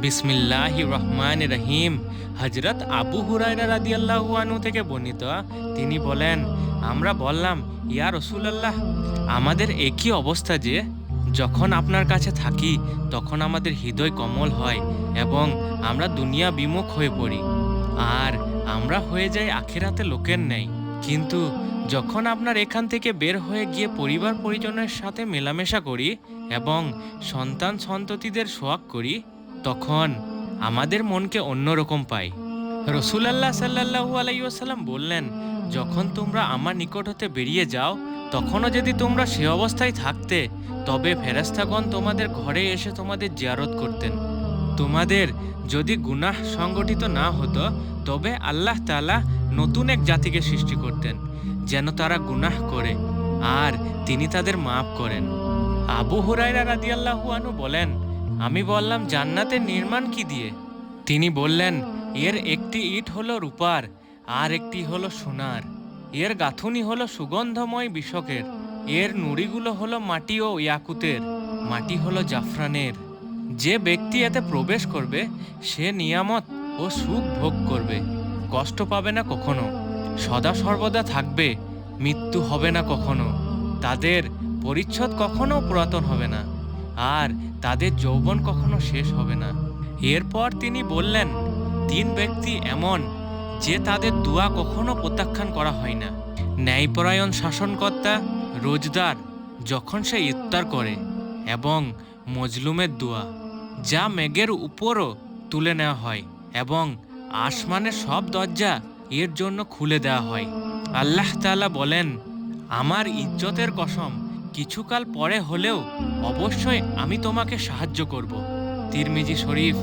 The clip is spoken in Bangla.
বিসমিল্লাহ রহমান রহিম। হজরত আবু হুরাইরা রাদিয়াল্লাহু আনহু থেকে বর্ণিত, তিনি বলেন, আমরা বললাম, ইয়া রসুলাল্লাহ, আমাদের একই অবস্থা যে, যখন আপনার কাছে থাকি, তখন আমাদের হৃদয় কমল হয় এবং আমরা দুনিয়া বিমুখ হয়ে পড়ি। আর আমরা হয়ে যাই আখেরাতে লোকের নেই কিন্তু যখন আপনার এখান থেকে বের হয়ে গিয়ে পরিবার পরিজনের সাথে মেলামেশা করি এবং সন্তান সন্ততিদের সোয়াগ করি তখন আমাদের মনকে অন্যরকম পাই রসুলাল্লাহ সাল্লাহু আলাইসাল্লাম বললেন, যখন তোমরা আমার নিকট হতে বেরিয়ে যাও, তখনও যদি তোমরা সে অবস্থায় থাকতে, তবে ফেরাস্তাগণ তোমাদের ঘরে এসে তোমাদের জিয়ারত করতেন। তোমাদের যদি গুনাহ সংগঠিত না হতো, তবে আল্লাহ তাআলা নতুন এক জাতিকে সৃষ্টি করতেন, যেন তারা গুনাহ করে আর তিনি তাদের মাফ করেন। আবু হুরাইরা রাদিয়াল্লাহু আনহু বলেন আমি বললাম, জান্নাতের নির্মাণ কি দিয়ে? তিনি বললেন, এর একটি ইট হলো রূপার, আর একটি হলো সোনার। এর গাঁথুনি হলো সুগন্ধময় বিষকের। এর নুড়িগুলো হলো মাটি ও ইয়াকুতের, মাটি হলো জাফরানের। যে ব্যক্তি এতে প্রবেশ করবে, সে নিয়ামত ও সুখ ভোগ করবে। কষ্ট পাবে না কখনো, সদা সর্বদা থাকবে, মৃত্যু হবে না কখনো। তাদের পরিচ্ছদ কখনো পুরাতন হবে না। আর তাদের যৌবন কখনো শেষ হবে না। এরপর তিনি বললেন, তিন ব্যক্তি এমন যে তাদের দোয়া কখনো প্রত্যাখ্যান করা হয় না। ন্যায়পরায়ণ শাসনকর্তা রোজদার যখন সে ইফতার করে এবং মজলুমের দোয়া, যা মেঘের উপরও তুলে নেওয়া হয় এবং আসমানের সব দরজা এর জন্য খুলে দেওয়া হয়। আল্লাহ তাআলা বলেন, আমার ইজ্জতের কসম, কিছুকাল পরে হলেও অবশ্যই আমি তোমাকে সাহায্য করব। তিরমিজি শরীফ